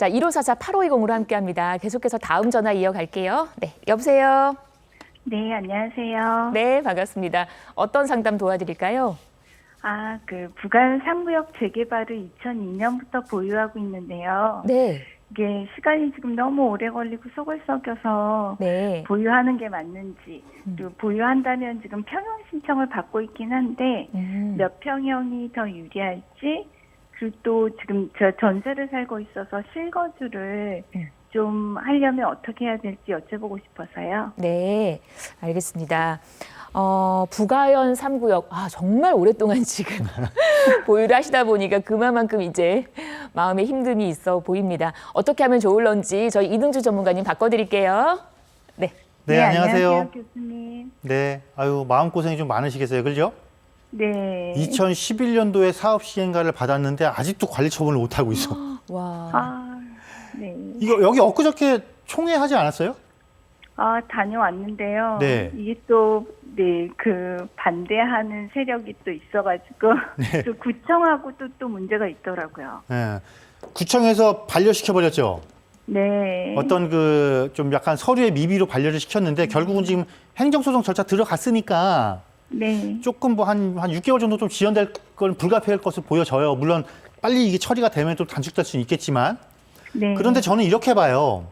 자, 1544 8520으로 함께 합니다. 계속해서 다음 전화 이어갈게요. 네, 여보세요. 네, 안녕하세요. 네, 반갑습니다. 어떤 상담 도와드릴까요? 아, 그 부간 3구역 재개발을 2002년부터 보유하고 있는데요. 네, 이게 시간이 지금 너무 오래 걸리고 속을 썩여서 네. 보유하는 게 맞는지, 그리고 보유한다면 지금 평형 신청을 받고 있긴 한데 음. 몇 평형이 더 유리할지, 또 지금 저 전세를 살고 있어서 실거주를 음. 좀 하려면 어떻게 해야 될지 여쭤보고 싶어서요. 네, 알겠습니다. 어, 부가현 3구역, 아, 정말 오랫동안 지금 보유를 하시다 보니까 그만큼 이제 마음에 힘듦이 있어 보입니다. 어떻게 하면 좋을런지 저희 이등주 전문가님 바꿔드릴게요. 네. 네, 안녕하세요. 교수님. 네, 아유 마음고생이 좀 많으시겠어요, 그죠? 네. 2011년도에 사업 시행가를 받았는데 아직도 관리 처분을 못 하고 있어. 와. 아, 네. 이거 여기 엊그저께 총회 하지 않았어요? 아, 다녀왔는데요. 네. 이게 또, 네, 그, 반대하는 세력이 또 있어가지고, 네. 또 구청하고 또, 또 문제가 있더라고요. 예. 구청에서 반려시켜 버렸죠. 네. 어떤 그 좀 약간 서류의 미비로 반려를 시켰는데 결국은 지금 행정소송 절차 들어갔으니까 네. 조금 뭐 한 한 6개월 정도 좀 지연될 건 불가피할 것으로 보여져요. 물론 빨리 이게 처리가 되면 좀 단축될 수는 있겠지만 네. 그런데 저는 이렇게 봐요.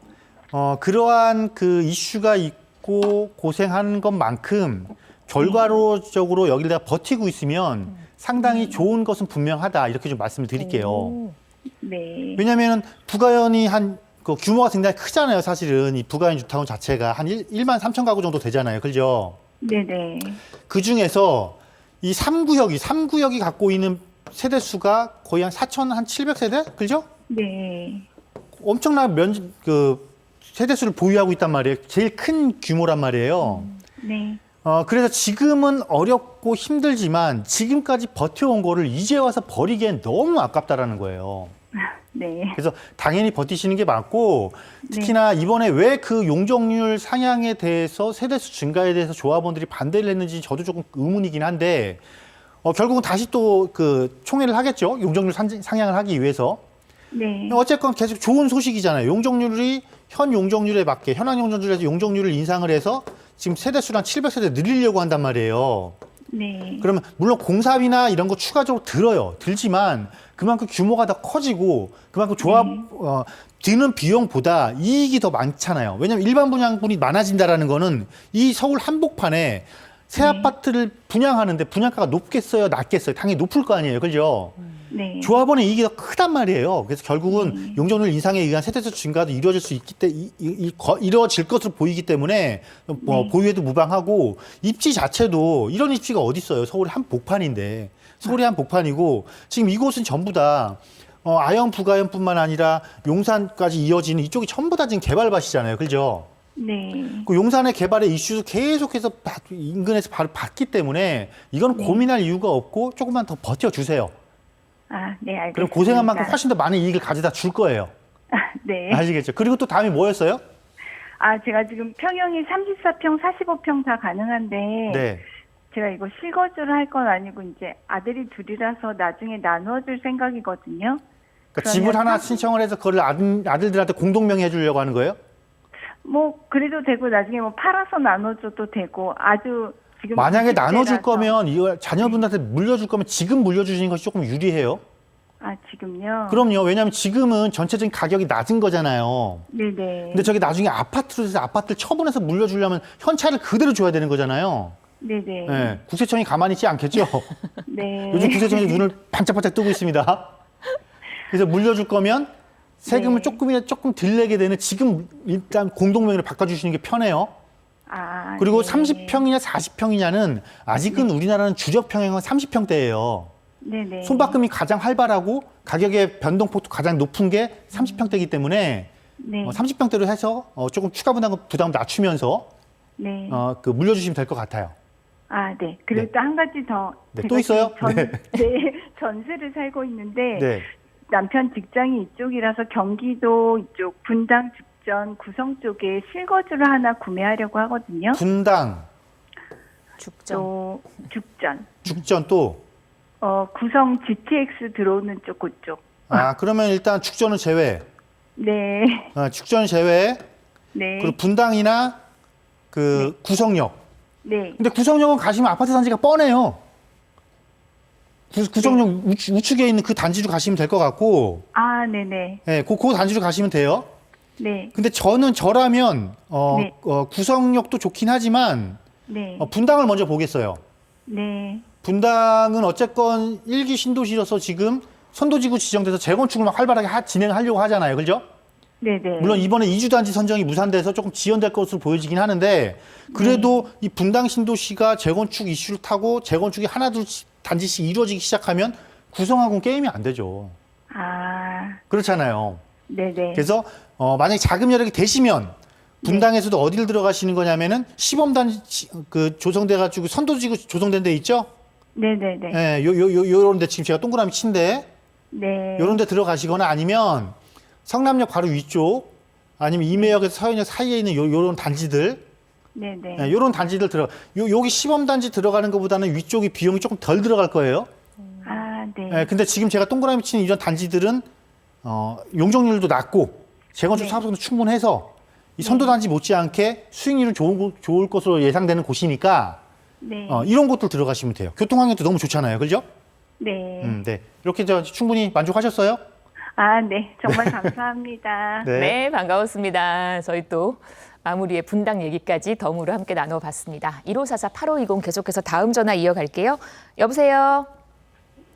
어, 그러한 그 이슈가 있고 고생하는 것만큼 결과로적으로 여기를 내가 버티고 있으면 상당히 좋은 것은 분명하다. 이렇게 좀 말씀을 드릴게요. 오. 네. 왜냐면은 부가연이 한 그 규모가 굉장히 크잖아요. 사실은 이 부가연 주택원 자체가 한 1, 1만 3천 가구 정도 되잖아요. 그죠? 네네. 그 중에서 이 3구역이, 3구역이 갖고 있는 세대 수가 거의 한 4천 한 700세대? 그죠? 네. 엄청난 면, 그, 세대 수를 보유하고 있단 말이에요. 제일 큰 규모란 말이에요. 네. 어, 그래서 지금은 어렵고 힘들지만 지금까지 버텨온 거를 이제 와서 버리기엔 너무 아깝다라는 거예요. 네. 그래서 당연히 버티시는 게 맞고 특히나 이번에 왜 그 용적률 상향에 대해서 세대수 증가에 대해서 조합원들이 반대를 했는지 저도 조금 의문이긴 한데 어, 결국은 다시 또 그 총회를 하겠죠. 용적률 산- 상향을 하기 위해서. 네. 어쨌건 계속 좋은 소식이잖아요. 용적률이 현 용적률에 맞게 현황 용적률에서 용적률을 인상을 해서 지금 세대 수랑 700세대 늘리려고 한단 말이에요. 네. 그러면 물론 공사비나 이런 거 추가적으로 들어요. 들지만 그만큼 규모가 더 커지고 그만큼 조합 어, 드는 비용보다 이익이 더 많잖아요. 왜냐하면 일반 분양분이 많아진다라는 거는 이 서울 한복판에 새 아파트를 분양하는데 분양가가 높겠어요, 낮겠어요? 당연히 높을 거 아니에요, 그죠? 네. 조합원의 이익이 더 크단 말이에요. 그래서 결국은 용적률 인상에 의한 세대수 증가도 이루어질 수 있기 때 이, 이, 이, 거- 이루어질 것으로 보이기 때문에 뭐 네. 보유해도 무방하고 입지 자체도 이런 입지가 어디 있어요? 서울이 한 복판인데 서울이 한 복판이고 지금 이곳은 전부 다 어, 아영 부가연뿐만 아니라 용산까지 이어지는 이쪽이 전부 다 지금 개발밭이잖아요, 그죠? 네. 그 용산의 개발의 이슈도 계속해서 받- 인근에서 바로 받기 때문에 이건 네. 고민할 이유가 없고 조금만 더 버텨주세요. 아, 네, 알겠습니다. 그럼 고생한 만큼 훨씬 더 많은 이익을 가져다 줄 거예요. 네. 아시겠죠? 그리고 또 다음이 뭐였어요? 아, 제가 지금 평형이 34평, 45평 다 가능한데 네. 제가 이거 실거주를 할 건 아니고 이제 아들이 둘이라서 나중에 나누어 줄 생각이거든요. 그러니까 집을 그러면 하나 사- 신청을 해서 그걸 아들, 아들들한테 공동명의 해주려고 하는 거예요? 뭐 그래도 되고 나중에 뭐 팔아서 나눠줘도 되고 아주 지금 만약에 20대 나눠줄 라서- 거면 이걸 자녀분한테 물려줄 거면 지금 물려주시는 것이 조금 유리해요. 아 지금요. 그럼요. 왜냐하면 지금은 전체적인 가격이 낮은 거잖아요. 네네. 근데 저게 나중에 아파트로 해서 아파트를 처분해서 물려주려면 현찰을 그대로 줘야 되는 거잖아요. 네네. 네. 국세청이 가만히 있지 않겠죠? 네. 요즘 국세청이 눈을 반짝반짝 뜨고 있습니다. 그래서 물려줄 거면 세금을 네. 조금이라도 조금 덜 내게 되는 지금 일단 공동명의로 바꿔주시는 게 편해요. 아, 그리고 네. 30평이냐 40평이냐는 아직은 우리나라는 주적 평형은 30평대예요. 네네. 손바꿈이 가장 활발하고 가격의 변동폭도 가장 높은 게 30평대이기 때문에 네. 어, 30평대로 해서 어, 조금 추가 부담 부담 낮추면서 네. 어, 그 물려주시면 될 것 같아요. 아, 네. 그리고 네. 또 한 가지 더. 네, 제가 또 있어요? 지금 전, 네. 네. 전세를 살고 있는데 네. 남편 직장이 이쪽이라서 경기도 이쪽 분당 죽 전 구성 쪽에 실거주를 하나 구매하려고 하거든요. 분당, 죽전. 또 죽전. 죽전 또 어, 구성 GTX 들어오는 쪽 그쪽. 아, 그러면 일단 죽전은 제외. 네. 어, 축전 제외, 네. 그리고 분당이나 그 구성역. 네. 근데 구성역은 가시면 아파트 단지가 뻔해요. 구, 구성역 우측, 우측에 있는 그 단지로 가시면 될 것 같고, 아, 네네. 예, 그, 그 단지로 가시면 돼요. 네. 근데 저는 저라면 어, 네. 어, 구성역도 좋긴 하지만 네. 어, 분당을 먼저 보겠어요. 네. 분당은 어쨌건 일기 신도시로서 지금 선도지구 지정돼서 재건축을 막 활발하게 하- 진행하려고 하잖아요. 그죠? 네 네. 물론 이번에 이주단지 선정이 무산돼서 조금 지연될 것으로 보여지긴 하는데 그래도 이 분당 신도시가 재건축 이슈를 타고 재건축이 하나둘 단지씩 이루어지기 시작하면 구성하고는 게임이 안 되죠. 아, 그렇잖아요. 네 네. 그래서 어, 만약에 자금 여력이 되시면 분당에서도 어디를 들어가시는 거냐면은 시범단지 그 조성돼 가지고 선도지구 조성된 데 있죠? 네네네. 예, 요, 요, 요, 요런 데 지금 제가 동그라미 친데 네. 요런 데 들어가시거나 아니면 성남역 바로 위쪽 아니면 임해역에서 서현역 사이에 있는 요, 요런 단지들 네네. 예, 요런 단지들 들어 요, 여기 시범 단지 들어가는 것보다는 위쪽이 비용이 조금 덜 들어갈 거예요. 아, 네. 예, 근데 지금 제가 동그라미 치는 이런 단지들은 어, 용적률도 낮고 재건축 네. 사업성도 충분해서 이 선도단지 못지않게 수익률은 좋은, 곳- 좋을 것으로 예상되는 곳이니까 네. 어, 이런 곳들 들어가시면 돼요. 교통 환경도 너무 좋잖아요. 그죠? 네. 음, 네. 이렇게 저 충분히 만족하셨어요? 아, 네. 정말 감사합니다. 네. 반가웠습니다. 저희 또 마무리에 분당 얘기까지 덤으로 함께 나눠봤습니다. 1544 8520 계속해서 다음 전화 이어갈게요. 여보세요.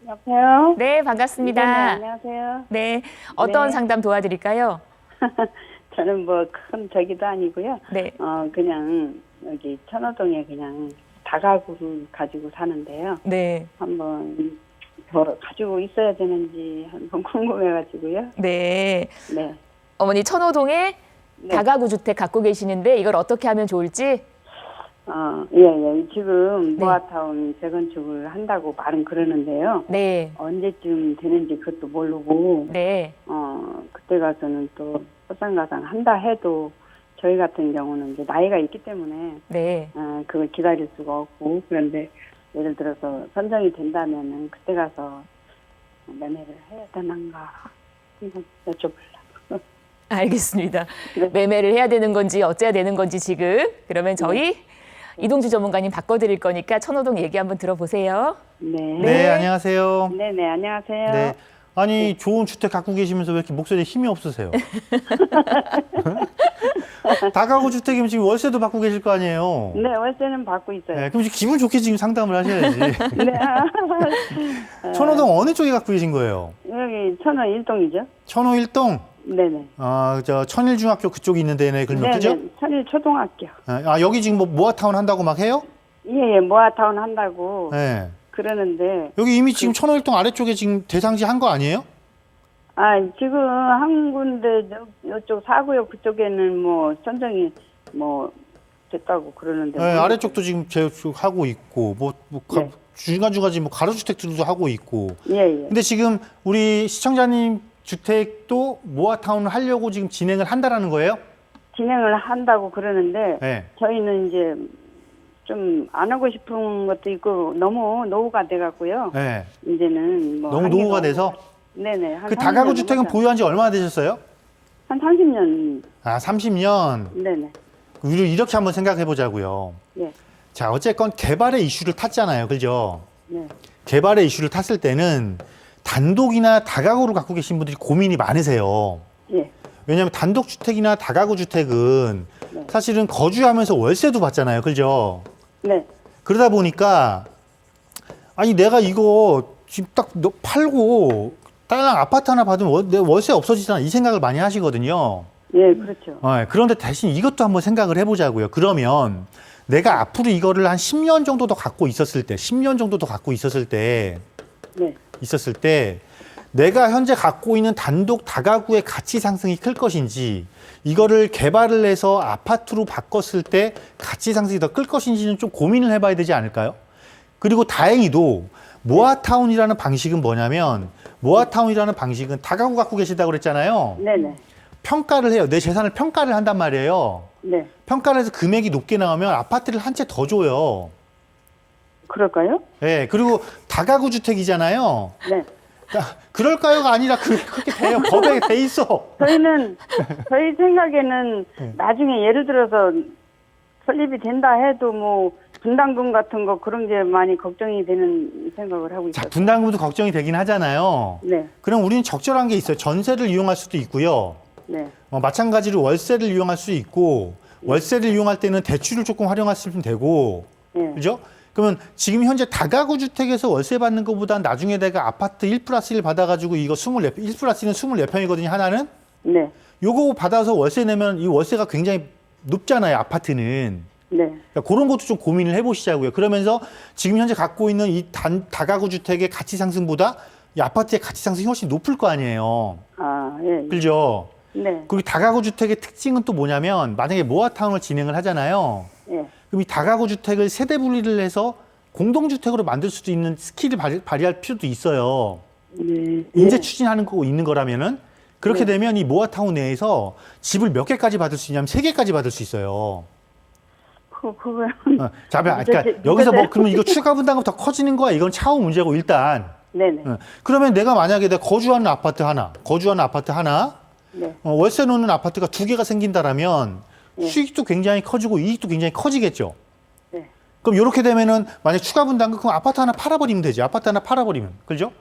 여보세요? 네, 반갑습니다. 네, 안녕하세요. 네, 어떤 네. 상담 도와드릴까요? 저는 뭐 큰 저기도 아니고요. 네, 어, 그냥 여기 천호동에 그냥 다가구를 가지고 사는데요. 네, 한번 더 가지고 있어야 되는지 한번 궁금해가지고요. 네. 네. 어머니 천호동에 네. 다가구 주택 갖고 계시는데 이걸 어떻게 하면 좋을지? 어, 예, 예. 지금 네. 모아타운 재건축을 한다고 말은 그러는데요. 네, 언제쯤 되는지 그것도 모르고, 네, 어, 그때 가서는 또 설상가상 한다 해도 저희 같은 경우는 이제 나이가 있기 때문에 네. 아, 그걸 기다릴 수가 없고 그런데 예를 들어서 선정이 된다면은 그때 가서 매매를 해야 되는가 여쭤보려고. 알겠습니다. 네. 매매를 해야 되는 건지 어째야 되는 건지 지금 그러면 저희 이동주 전문가님 바꿔드릴 거니까 천호동 얘기 한번 들어보세요. 네. 네, 네. 안녕하세요. 네, 네, 안녕하세요. 네. 아니, 좋은 주택 갖고 계시면서 왜 이렇게 목소리에 힘이 없으세요? 다가구 주택이면 지금 월세도 받고 계실 거 아니에요? 네, 월세는 받고 있어요. 네, 그럼 지금 기분 좋게 지금 상담을 하셔야지. 네. 천호동 어느 쪽에 갖고 계신 거예요? 여기 천원 일동이죠? 천호 일동, 네네. 어, 저 천일중학교 그쪽에 있는 데네, 그러면 그죠? 네네. 천일 초등학교. 아, 여기 지금 뭐 모아타운 한다고 막 해요? 예, 예, 모아타운 한다고 네. 그러는데, 여기 이미 지금 천호 일동 아래쪽에 지금 대상지 한 거 아니에요? 아, 지금 한 군데, 저- 이쪽 사구역 그쪽에는 뭐, 선정이 뭐, 됐다고 그러는데. 네, 아래쪽도 지금 재하고 있고, 뭐, 뭐 가- 네. 중간중간 지금 뭐 가로주택들도 하고 있고. 예, 예. 근데 지금 우리 시청자님 주택도 모아타운을 하려고 지금 진행을 한다라는 거예요? 진행을 한다고 그러는데 네. 저희는 이제 좀 안 하고 싶은 것도 있고 너무 노후가 돼 갖고요. 네. 이제는 뭐 너무 노후가 돼서 네네 한 그 30년 다가구 주택은 넘었잖아요. 보유한 지 얼마나 되셨어요? 한 30년 아, 30년. 네네 우리 이렇게 한번 생각해 보자고요. 예 자, 어쨌건 개발의 이슈를 탔잖아요. 그죠? 네. 개발의 이슈를 탔을 때는 단독이나 다가구를 갖고 계신 분들이 고민이 많으세요. 예. 왜냐하면 단독 주택이나 다가구 주택은 네. 사실은 거주하면서 월세도 받잖아요. 그죠? 네. 그러다 보니까 아니 내가 이거 지금 딱너 팔고 딸랑 아파트 하나 받으면 월, 내 월세 없어지잖아 이 생각을 많이 하시거든요. 예, 그렇죠. 어, 그런데 대신 이것도 한번 생각을 해보자고요. 그러면 내가 앞으로 이거를 한 10년 정도 더 갖고 있었을 때, 10년 정도 더 갖고 있었을 때, 네. 있었을 때, 내가 현재 갖고 있는 단독 다가구의 가치 상승이 클 것인지, 이거를 개발을 해서 아파트로 바꿨을 때 가치 상승이 더 클 것인지는 좀 고민을 해봐야 되지 않을까요? 그리고 다행히도 모아타운이라는 방식은 뭐냐면, 모아타운이라는 방식은 다가구 갖고 계시다고 그랬잖아요. 네네. 평가를 해요. 내 재산을 평가를 한단 말이에요. 네. 평가를 해서 금액이 높게 나오면 아파트를 한 채 더 줘요. 그럴까요? 예, 그리고 다가구 주택이잖아요. 네. 그럴까요가 아니라 그, 그렇게 돼요. 법에 돼 있어. 저희는 저희 생각에는 네. 나중에 예를 들어서 설립이 된다 해도 뭐 분담금 같은 거 그런 게 많이 걱정이 되는 생각을 하고 자, 있어요. 분담금도 걱정이 되긴 하잖아요. 네, 그럼 우리는 적절한 게 있어요. 전세를 이용할 수도 있고요. 네, 어, 마찬가지로 월세를 이용할 수 있고 월세를 이용할 때는 대출을 조금 활용하시면 되고 네, 그죠? 그러면 지금 현재 다가구 주택에서 월세 받는 것보다 나중에 내가 아파트 1 플러스 1 받아가지고 이거 24, 1 플러스 1은 24평이거든요, 하나는. 네, 요거 받아서 월세 내면 이 월세가 굉장히 높잖아요, 아파트는. 네, 그러니까 그런 것도 좀 고민을 해보시자고요. 그러면서 지금 현재 갖고 있는 이 단, 다가구 주택의 가치 상승보다 이 아파트의 가치 상승이 훨씬 높을 거 아니에요. 아, 예, 예. 그죠? 네, 그리고 다가구 주택의 특징은 또 뭐냐면 만약에 모아타운을 진행을 하잖아요. 예, 그럼 이 다가구 주택을 세대 분리를 해서 공동주택으로 만들 수도 있는 스킬을 발휘, 발휘할 필요도 있어요. 네, 예. 추진하는 거 있는 거라면은 그렇게 네. 되면 이 모아타운 내에서 집을 몇 개까지 받을 수 있냐면 세 개까지 받을 수 있어요. 그 그거 어, 자, 그러니까 여기서 뭐. 그러면 이거 추가 분담금 더 커지는 거야? 이건 차후 문제고 일단. 네, 네, 어, 그러면 내가 만약에 내가 거주하는 아파트 하나, 거주하는 아파트 하나, 네, 어, 월세 놓는 아파트가 두 개가 생긴다라면 네. 수익도 굉장히 커지고 이익도 굉장히 커지겠죠. 네, 그럼 이렇게 되면은 만약 추가 분담금 그럼 아파트 하나 팔아버리면 되지. 아파트 하나 팔아버리면 그죠?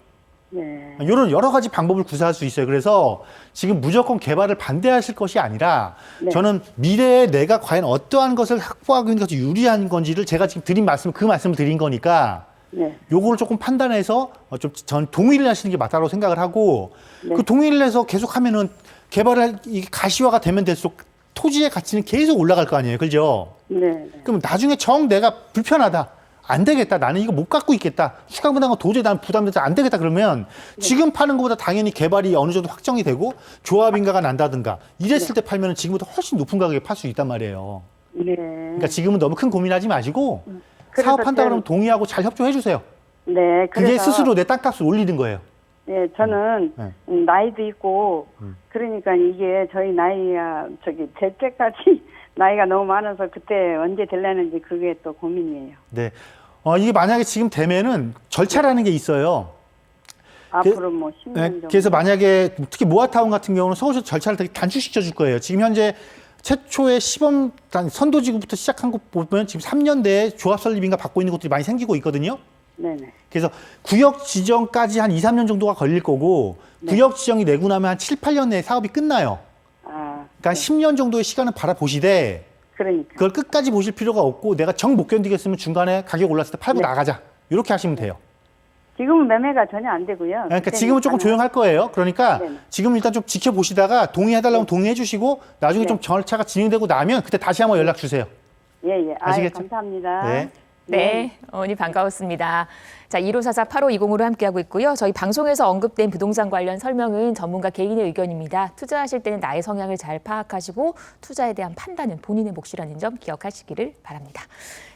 네, 이런 여러 가지 방법을 구사할 수 있어요. 그래서 지금 무조건 개발을 반대하실 것이 아니라 네. 저는 미래에 내가 과연 어떠한 것을 확보하고 있는 것이 유리한 건지를 제가 지금 드린 말씀 그 말씀을 드린 거니까 네, 요거를 조금 판단해서 어, 좀전 동의를 하시는 게 맞다고 생각을 하고 네. 그 동의를 해서 계속 하면은 개발을 이 가시화가 되면 될수록 토지의 가치는 계속 올라갈 거 아니에요. 그죠? 네, 네. 그럼 나중에 정 내가 불편하다. 안 되겠다. 나는 이거 못 갖고 있겠다. 추가 분담금 도저히 난 부담돼서 안 되겠다. 그러면 지금 파는 것보다 당연히 개발이 어느 정도 확정이 되고 조합인가가 난다든가 이랬을 때 팔면 지금보다 훨씬 높은 가격에 팔 수 있단 말이에요. 네. 그러니까 지금은 너무 큰 고민하지 마시고 그래서 사업한다 그러면 동의하고 잘 협조해 주세요. 네, 그게 스스로 내 땅값을 올리는 거예요. 예, 저는 네. 음, 나이도 있고 음. 그러니까 이게 저희 나이야 저기 될 때까지 나이가 너무 많아서 그때 언제 될려는지 그게 또 고민이에요. 네. 어, 이게 만약에 지금 되면은 절차라는 게 있어요. 앞으로 뭐 10년 네, 정도. 그래서 만약에 특히 모아타운 같은 경우는 서울시 절차를 되게 단축시켜 줄 거예요. 지금 현재 최초의 시범 단 선도지구부터 시작한 거 보면 지금 3년 내에 조합 설립인가 받고 있는 곳들이 많이 생기고 있거든요. 네네. 그래서 구역 지정까지 한 2, 3년 정도가 걸릴 거고 네. 구역 지정이 되고 나면 한 7, 8년 내에 사업이 끝나요. 아, 그러니까 한 10년 정도의 시간을 바라보시되 그러니까. 그걸 끝까지 보실 필요가 없고 내가 정 못 견디겠으면 중간에 가격 올랐을 때 팔고 네. 나가자. 이렇게 하시면 돼요. 지금은 매매가 전혀 안 되고요. 그러니까 그때는 지금은 조금 가능- 조용할 거예요. 그러니까 네네. 지금 일단 좀 지켜보시다가 동의해달라면 동의해 주시고 나중에 네. 좀 절차가 진행되고 나면 그때 다시 한번 연락 주세요. 예, 예. 아유, 아시겠죠? 감사합니다. 네. 네, 어머니 반가웠습니다. 자, 1544-8520으로 함께하고 있고요. 저희 방송에서 언급된 부동산 관련 설명은 전문가 개인의 의견입니다. 투자하실 때는 나의 성향을 잘 파악하시고 투자에 대한 판단은 본인의 몫이라는 점 기억하시기를 바랍니다.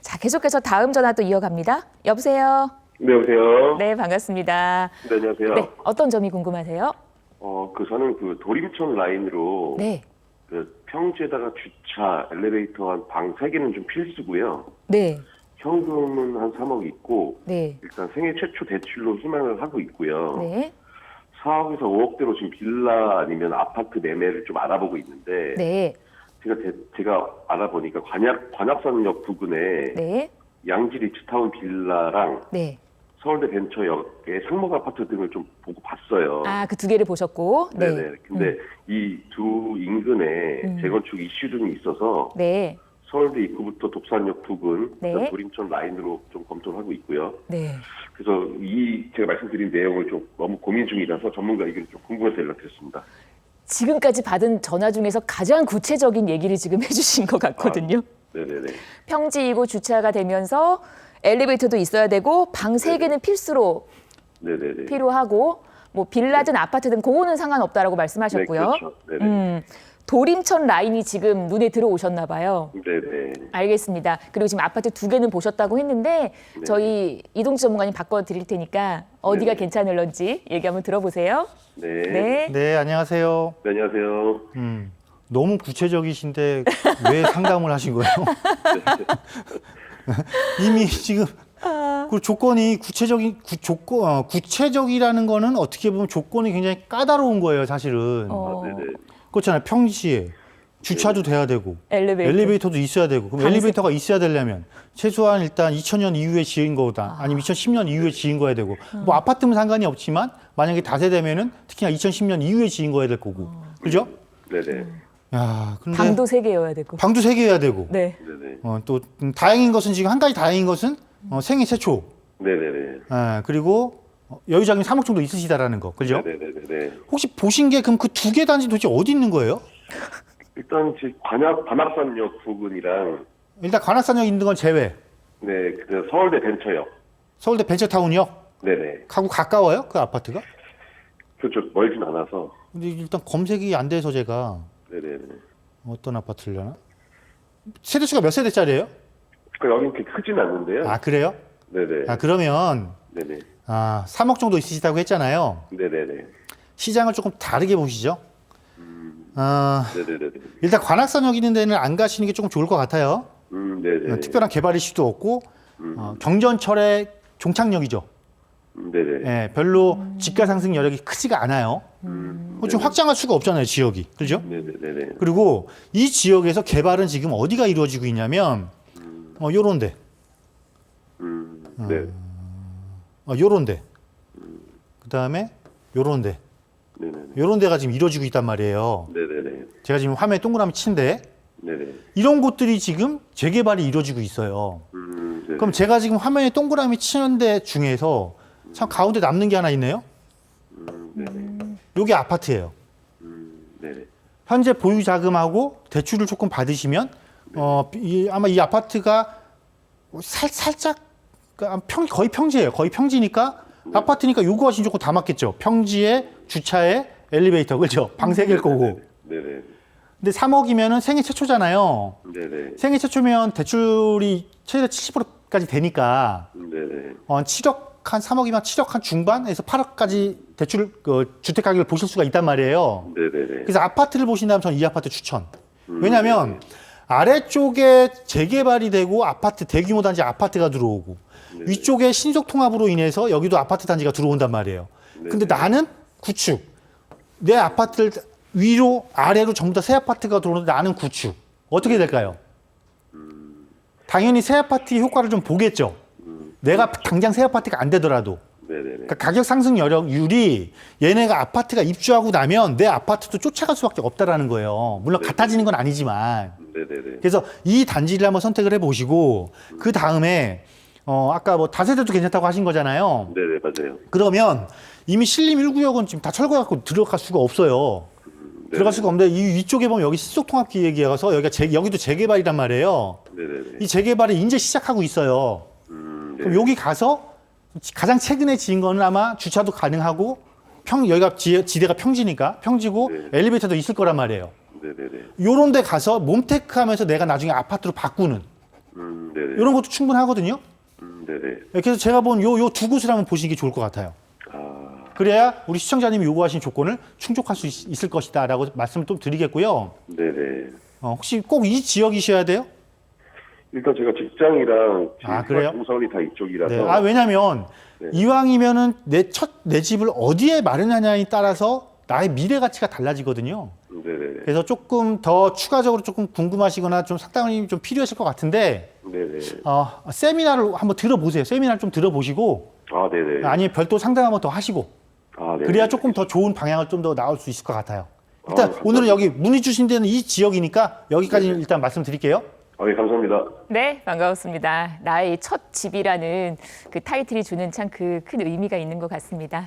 자, 계속해서 다음 전화 또 이어갑니다. 여보세요? 네, 여보세요. 네, 반갑습니다. 네, 안녕하세요. 네, 어떤 점이 궁금하세요? 어, 그 저는 그 도림천 라인으로 네, 그 평지에다가 주차, 엘리베이터 한 방 세 개는 좀 필수고요. 네, 현금은 한 3억 있고 네, 일단 생애 최초 대출로 희망을 하고 있고요. 네, 4억에서 5억대로 지금 빌라 아니면 아파트 매매를 좀 알아보고 있는데 네, 제가 대- 제가 알아보니까 관악 관악산역 부근에 네, 양지 리츠타운 빌라랑 네. 서울대 벤처역의 상목 아파트 등을 좀 보고 봤어요. 아, 그 두 개를 보셨고, 네. 네네. 근데 이 두 인근에 음. 재건축 이슈 등이 있어서 네, 서울대 입구부터 독산역 부근, 네. 그다음 도림천 라인으로 좀 검토를 하고 있고요. 네. 그래서 이 제가 말씀드린 내용을 좀 너무 고민 중이라서 전문가 의견이 좀 궁금해서 연락드렸습니다. 지금까지 받은 전화 중에서 가장 구체적인 얘기를 지금 해주신 것 같거든요. 네네네. 평지 이고 주차가 되면서 엘리베이터도 있어야 되고 방 세 개는 필수로 네네네. 필요하고 뭐 빌라든 아파트든 그거는 상관없다라고 말씀하셨고요. 네, 그렇죠. 네네. 음, 도림천 라인이 지금 눈에 들어오셨나 봐요. 네네. 알겠습니다. 그리고 지금 아파트 두 개는 보셨다고 했는데 네. 저희 이동주 전문가님 바꿔 드릴 테니까 어디가 네네. 괜찮을런지 얘기 한번 들어보세요. 네. 네. 네, 안녕하세요. 네, 안녕하세요. 음, 너무 구체적이신데 왜 상담을 하신 거예요? 이미 지금 그리고 조건이 구체적인 구, 조건 어, 구체적이라는 거는 어떻게 보면 조건이 굉장히 까다로운 거예요, 사실은. 어, 아, 네네. 그렇잖아요. 평지에 주차도 돼야 되고 엘리베이터. 엘리베이터도 있어야 되고 그럼 방세- 엘리베이터가 있어야 되려면 최소한 일단 2000년 이후에 지은 거다 아니면 2010년 이후에 지은 거야 되고 뭐 아파트면 상관이 없지만 만약에 다세대면은 특히나 2010년 이후에 지은 거야 될 거고 그죠? 네네. 야 근데 방도 세 개여야 되고. 방도 세 개여야 되고 네. 네네. 어, 또 음, 다행인 것은 지금 한 가지 다행인 것은 어, 생애 최초 네네네. 아, 그리고 어, 여유자금 3억 정도 있으시다라는 거 그죠? 네네네. 혹시 보신 게 그럼 그 두 개 단지 도대체 어디 있는 거예요? 일단 관악 관악산역 부근이랑 일단 관악산역 있는 건 제외 네, 그 서울대 벤처역. 서울대 벤처타운역 네네. 하고 가까워요 그 아파트가? 그쪽 멀진 않아서. 근데 일단 검색이 안 돼서 제가 네네네. 어떤 아파트려나? 세대 수가 몇 세대짜리예요? 그 여긴 그렇게 크진 않는데요. 아 그래요? 네네. 아 그러면 네네. 아 3억 정도 있으시다고 했잖아요. 네네네. 시장을 조금 다르게 보시죠. 아 네네네. 일단 관악산역 있는 데는 안 가시는 게 조금 좋을 것 같아요. 음, 네네. 어, 특별한 개발 이슈도 없고 어, 경전철의 종착역이죠. 음, 네네. 예, 별로 집가 상승 여력이 크지가 않아요. 음, 어, 좀 확장할 수가 없잖아요 지역이, 그렇죠? 네네네. 그리고 이 지역에서 개발은 지금 어디가 이루어지고 있냐면 어, 요런 데, 음, 네. 어, 요런데, 그 다음에 요런데, 네네네. 요런 데가 지금 이루어지고 있단 말이에요. 네네네. 제가 지금 화면에 동그라미 친데 네네. 이런 곳들이 지금 재개발이 이루어지고 있어요. 음, 네네. 그럼 제가 지금 화면에 동그라미 치는 데 중에서 참 가운데 남는 게 하나 있네요. 음, 네네. 요게 아파트예요. 음, 네네. 현재 보유 자금하고 대출을 조금 받으시면 어, 이, 아마 이 아파트가 살, 살짝 그러니까 평, 거의 평지예요. 거의 평지니까 아파트니까 요구하신 조건 다 맞겠죠. 평지에 주차에 엘리베이터 그렇죠. 방세 개일 거고. 네네. 근데 3억이면은 생애 최초잖아요. 네네. 생애 최초면 대출이 최대 70%까지 되니까 네네. 어, 7억 한 3억이면 7억 한 중반에서 8억까지 대출 그 주택 가격을 보실 수가 있단 말이에요. 네네네. 그래서 아파트를 보신다면 저는 이 아파트 추천. 음, 왜냐하면 아래쪽에 재개발이 되고 아파트 대규모 단지 아파트가 들어오고 네. 위쪽에 신속 통합으로 인해서 여기도 아파트 단지가 들어온단 말이에요. 네. 근데 나는 구축. 내 아파트를 위로 아래로 전부 다 새 아파트가 들어오는데 나는 구축. 어떻게 될까요? 당연히 새 아파트의 효과를 좀 보겠죠. 내가 당장 새 아파트가 안 되더라도. 그러니까 가격 상승 여력률이 얘네가 아파트가 입주하고 나면 내 아파트도 쫓아갈 수밖에 없다라는 거예요. 물론 네. 같아지는 건 아니지만. 네네네. 그래서 이 단지를 한번 선택을 해보시고 그 다음에 어 아까 뭐 다세대도 괜찮다고 하신 거잖아요. 네네, 맞아요. 그러면 이미 신림 1구역은 지금 다 철거해갖고 들어갈 수가 없어요. 네. 들어갈 수가 없는데 이 위쪽에 보면 여기 시속통합기획이어서 여기가 재, 여기도 재개발이란 말이에요. 네네네. 이 재개발이 이제 시작하고 있어요. 음, 그럼 네. 여기 가서 가장 최근에 지은 거는 아마 주차도 가능하고 평 여기가 지, 지대가 평지니까 평지고 네. 엘리베이터도 있을 거란 말이에요. 네네네. 요런 데 가서 몸테크하면서 내가 나중에 아파트로 바꾸는 음, 네네. 이런 것도 충분하거든요. 음, 네네. 그래서 제가 본 요 요 두 곳을 한번 보시는 게 좋을 것 같아요. 아, 그래야 우리 시청자님이 요구하신 조건을 충족할 수 있, 을 것이다라고 말씀을 좀 드리겠고요. 네네. 어, 혹시 꼭 이 지역이셔야 돼요? 일단 제가 직장이랑 아, 그래요? 동선이 다 이쪽이라서. 네. 아 왜냐면 네. 이왕이면은 내 첫 내 집을 어디에 마련하냐에 따라서 나의 미래 가치가 달라지거든요. 네네네. 그래서 조금 더 추가적으로 조금 궁금하시거나 좀 상담이 좀 필요하실 것 같은데 네네. 어, 세미나를 한번 들어보세요. 세미나를 좀 들어보시고 아, 네네. 아니면 별도 상담 한번 더 하시고 아, 네. 그래야 조금 더 좋은 방향을 좀 더 나올 수 있을 것 같아요. 일단 아. 오늘은 여기 문의 주신 데는 이 지역이니까 여기까지 는 일단 말씀드릴게요. 아, 예, 감사합니다. 네, 반가웠습니다. 나의 첫 집이라는 그 타이틀이 주는 참 그 큰 의미가 있는 것 같습니다.